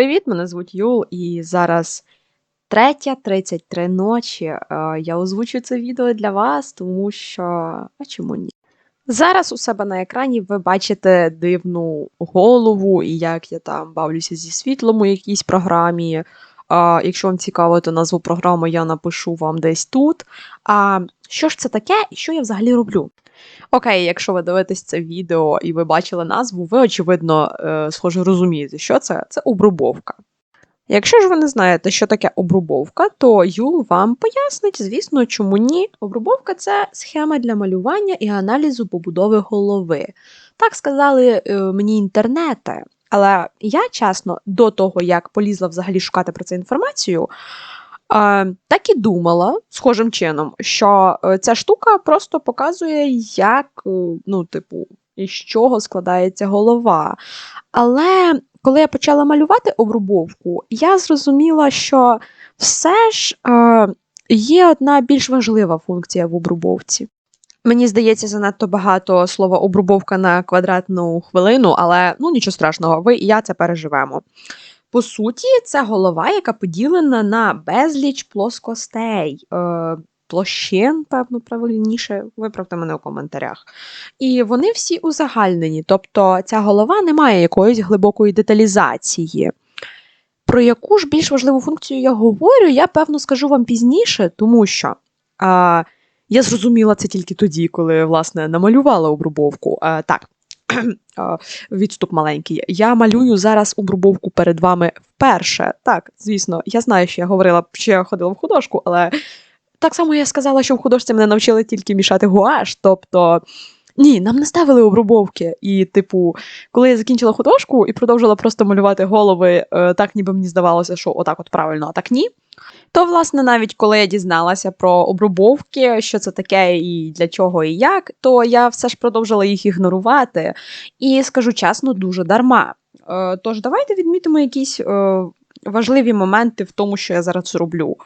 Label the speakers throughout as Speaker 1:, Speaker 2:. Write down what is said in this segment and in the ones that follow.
Speaker 1: Привіт, мене звуть Юл, і зараз 3.33 ночі. Е, Я озвучу це відео для вас, тому що. А чому ні? Зараз у себе на екрані ви бачите дивну голову і як я там бавлюся зі світлом у якійсь програмі. А, якщо вам цікаво, то назву програми я напишу вам десь тут. А що ж це таке і що я взагалі роблю? Окей, якщо ви дивитесь це відео і ви бачили назву, ви, очевидно, е, схоже розумієте, що це? Це обрубовка. Якщо ж ви не знаєте, що таке обрубовка, то Юл вам пояснить, звісно, чому ні. Обрубовка це схема для малювання і аналізу побудови голови. Так сказали е, мені інтернети. Але я, чесно, до того, як полізла взагалі шукати про це інформацію, так і думала схожим чином, що е, ця штука просто показує, як, е, ну, типу, із чого складається голова. Але коли я почала малювати обрубовку, я зрозуміла, що все ж е, є одна більш важлива функція в обрубовці. Мені здається, занадто багато слова обрубовка на квадратну хвилину, але ну нічого страшного, ви і я це переживемо. По суті, це голова, яка поділена на безліч плоскостей, е, площин, певно, правильніше, виправте мене у коментарях. І вони всі узагальнені, тобто ця голова не має якоїсь глибокої деталізації. Про яку ж більш важливу функцію я говорю, я певно скажу вам пізніше, тому що а, я зрозуміла це тільки тоді, коли власне намалювала обрубовку. А, так, відступ маленький. Я малюю зараз обрубовку перед вами вперше. Так, звісно, я знаю, що я говорила, що я ходила в художку, але так само я сказала, що в художці мене навчили тільки мішати гуаш. Тобто, ні, нам не ставили обрубовки. І, типу, коли я закінчила художку і продовжила просто малювати голови, е, так ніби мені здавалося, що отак от правильно, а так ні. То, власне, навіть коли я дізналася про обрубовки, що це таке і для чого і як, то я все ж продовжила їх ігнорувати. І скажу чесно, дуже дарма. Е, Тож давайте відмітимо якісь е, важливі моменти в тому, що я зараз роблю.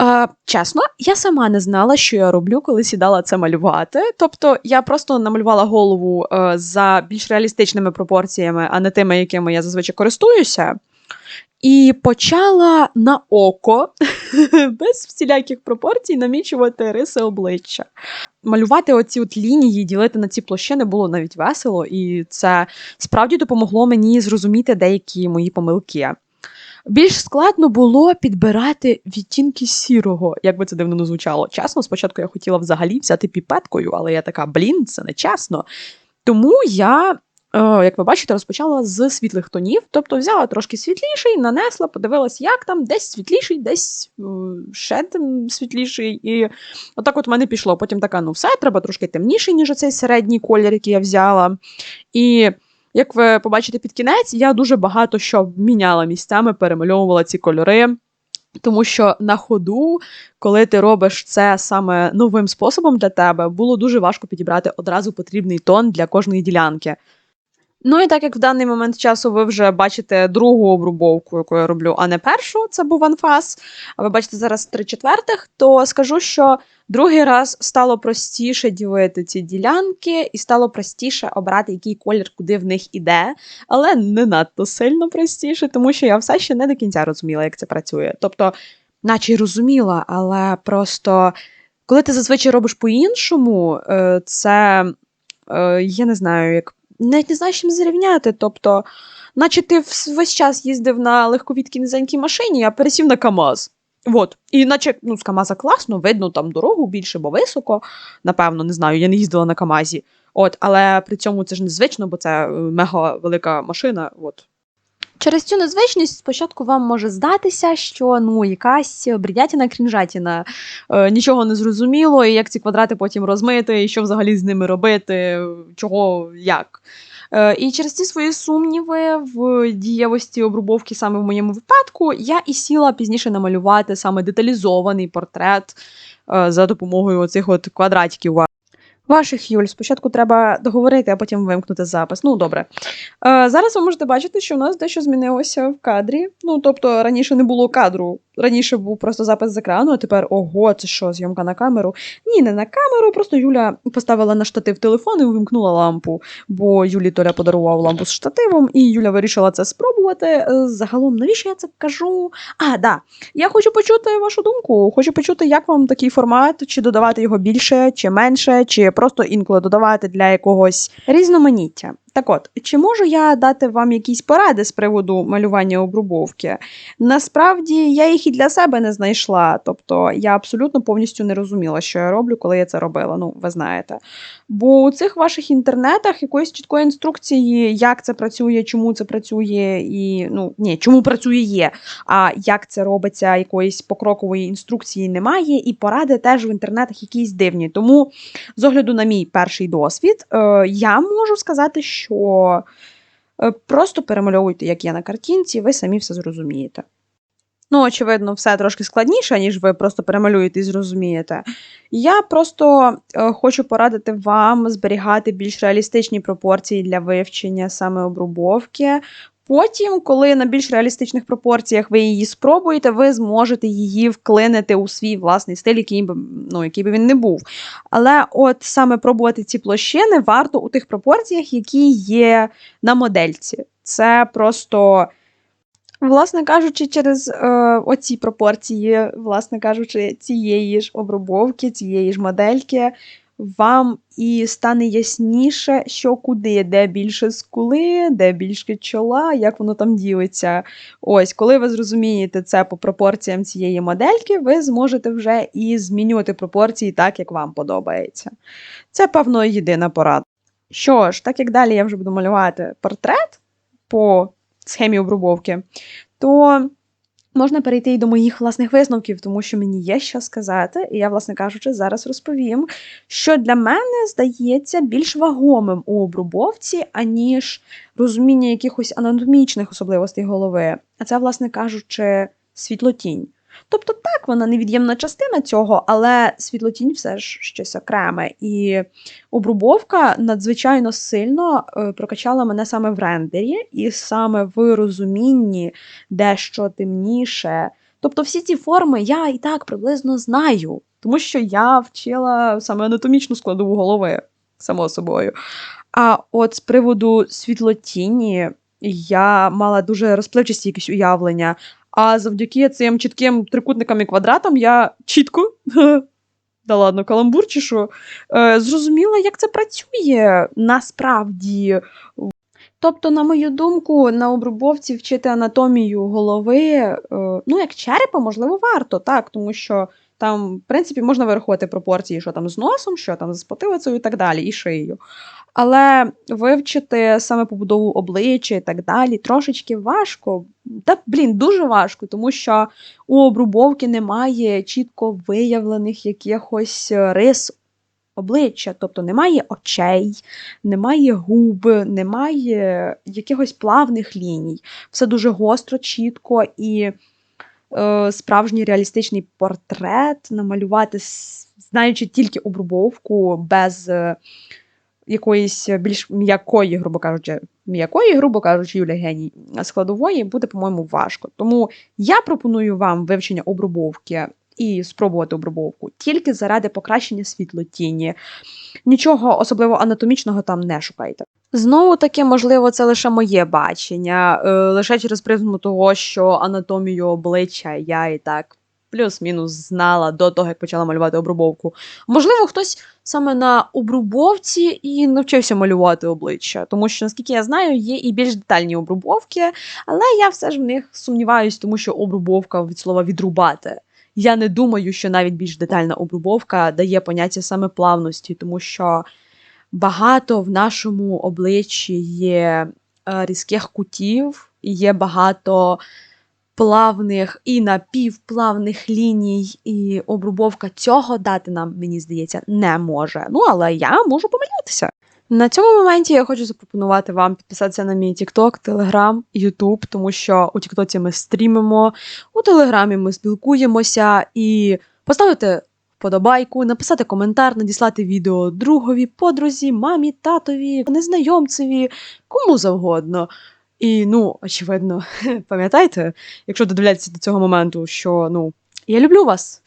Speaker 1: Е, чесно, я сама не знала, що я роблю, коли сідала це малювати. Тобто я просто намалювала голову е, за більш реалістичними пропорціями, а не тими, якими я зазвичай користуюся. І почала на око, без всіляких пропорцій, намічувати риси обличчя. Малювати оці от лінії, ділити на ці площини було навіть весело, і це справді допомогло мені зрозуміти деякі мої помилки. Більш складно було підбирати відтінки сірого, як би це дивно не звучало. Чесно, спочатку я хотіла взагалі взяти піпеткою, але я така, блін, це не чесно. Тому я, як ви бачите, розпочала з світлих тонів, тобто взяла трошки світліший, нанесла, подивилась, як там, десь світліший, десь е, ще світліший. І отак от в мене пішло. Потім така, ну все, треба трошки темніший, ніж оцей середній колір, який я взяла. І як ви побачите під кінець, я дуже багато що міняла місцями, перемальовувала ці кольори. Тому що на ходу, коли ти робиш це саме новим способом для тебе, було дуже важко підібрати одразу потрібний тон для кожної ділянки. Ну і так як в даний момент часу ви вже бачите другу обрубовку, яку я роблю, а не першу, це був анфас, а ви бачите зараз три четвертих, то скажу, що другий раз стало простіше ділити ці ділянки, і стало простіше обрати, який колір куди в них іде, але не надто сильно простіше, тому що я все ще не до кінця розуміла, як це працює. Тобто, наче й розуміла, але просто коли ти зазвичай робиш по-іншому, е, це е, я не знаю, як навіть не знаю, чим зрівняти. Тобто, наче ти весь час їздив на легковідкій низенькій машині, а пересів на КАМАЗ. От. І наче ну, з Камаза класно, видно там дорогу більше, бо високо. Напевно, не знаю, я не їздила на Камазі. От, але при цьому це ж незвично, бо це е, мега велика машина. От. Через цю незвичність спочатку вам може здатися, що ну якась брідятіна крінжатіна, е, нічого не зрозуміло, і як ці квадрати потім розмити, і що взагалі з ними робити, чого як. Е, і через ці свої сумніви в дієвості обрубовки саме в моєму випадку, я і сіла пізніше намалювати саме деталізований портрет е, за допомогою оцих от квадратиків. Ваших Юль, спочатку треба договорити, а потім вимкнути запис. Ну, добре. Е, зараз ви можете бачити, що у нас дещо змінилося в кадрі. Ну, тобто, раніше не було кадру. Раніше був просто запис з екрану, а тепер ого, це що, зйомка на камеру? Ні, не на камеру. Просто Юля поставила на штатив телефон і увімкнула лампу. Бо Юлі Толя подарував лампу з штативом, і Юля вирішила це спробувати. Е, Загалом, навіщо я це кажу? А, да. Я хочу почути вашу думку. Хочу почути, як вам такий формат, чи додавати його більше, чи менше, чи просто інколи додавати для якогось різноманіття. Так от, чи можу я дати вам якісь поради з приводу малювання обрубовки? Насправді я їх і для себе не знайшла. Тобто я абсолютно повністю не розуміла, що я роблю, коли я це робила. Ну, ви знаєте. Бо у цих ваших інтернетах якоїсь чіткої інструкції, як це працює, чому це працює, і ну ні, чому працює є. А як це робиться, якоїсь покрокової інструкції немає, і поради теж в інтернетах якісь дивні. Тому, з огляду на мій перший досвід, е, я можу сказати, що е, просто перемальовуйте, як є на картинці, ви самі все зрозумієте. Ну, очевидно, все трошки складніше, ніж ви просто перемалюєте і зрозумієте. Я просто е, хочу порадити вам зберігати більш реалістичні пропорції для вивчення саме обрубовки. Потім, коли на більш реалістичних пропорціях ви її спробуєте, ви зможете її вклинити у свій власний стиль, який би, ну, який би він не був. Але от саме пробувати ці площини варто у тих пропорціях, які є на модельці. Це просто. Власне кажучи, через е, оці пропорції, власне кажучи, цієї ж обробовки, цієї ж модельки, вам і стане ясніше, що куди, де більше скули, де більше чола, як воно там ділиться. Ось, коли ви зрозумієте це по пропорціям цієї модельки, ви зможете вже і змінювати пропорції так, як вам подобається. Це, певно, єдина порада. Що ж, так як далі я вже буду малювати портрет по схемі обрубовки, то можна перейти і до моїх власних висновків, тому що мені є що сказати, і я, власне кажучи, зараз розповім, що для мене здається більш вагомим у обрубовці, аніж розуміння якихось анатомічних особливостей голови. А це, власне кажучи, світлотінь. Тобто, так, вона невід'ємна частина цього, але світлотінь все ж щось окреме. І обрубовка надзвичайно сильно е, прокачала мене саме в рендері, і саме в розумінні дещо темніше. Тобто, всі ці форми я і так приблизно знаю, тому що я вчила саме анатомічну складову голови, само собою. А от з приводу світлотіні я мала дуже розпливчасті якісь уявлення. А завдяки цим чітким трикутникам і квадратам я чітко, да ладно, каламбур чи що, е, зрозуміла, як це працює насправді. Тобто, на мою думку, на обрубовці вчити анатомію голови, е, ну, як черепа, можливо, варто, так, тому що там, в принципі, можна вирахувати пропорції, що там з носом, що там з потилицею і так далі, і шиєю. Але вивчити саме побудову обличчя і так далі трошечки важко. Та, блін, дуже важко, тому що у обрубовки немає чітко виявлених якихось рис обличчя. Тобто немає очей, немає губ, немає якихось плавних ліній. Все дуже гостро, чітко і е, справжній реалістичний портрет намалювати, знаючи тільки обрубовку без. Е, якоїсь більш м'якої, грубо кажучи, м'якої, грубо кажучи, Юля геній складової буде, по-моєму, важко. Тому я пропоную вам вивчення обрубовки і спробувати обрубовку тільки заради покращення світлотіні. Нічого особливо анатомічного там не шукайте. Знову таки, можливо, це лише моє бачення, е, лише через призму того, що анатомію обличчя я і так плюс-мінус знала до того, як почала малювати обрубовку. Можливо, хтось саме на обрубовці і навчився малювати обличчя, тому що, наскільки я знаю, є і більш детальні обрубовки, але я все ж в них сумніваюсь, тому що обрубовка від слова відрубати. Я не думаю, що навіть більш детальна обрубовка дає поняття саме плавності, тому що багато в нашому обличчі є е, різких кутів, і є багато плавних і напівплавних ліній, і обрубовка цього дати нам, мені здається, не може. Ну, але я можу помилятися. На цьому моменті я хочу запропонувати вам підписатися на мій TikTok, Telegram, YouTube, тому що у TikTok ми стрімимо, у Телеграмі ми спілкуємося і поставити вподобайку, написати коментар, надіслати відео другові, подрузі, мамі, татові, незнайомцеві, кому завгодно. І, ну, очевидно, пам'ятайте, якщо додивляєтеся до цього моменту, що ну, я люблю вас.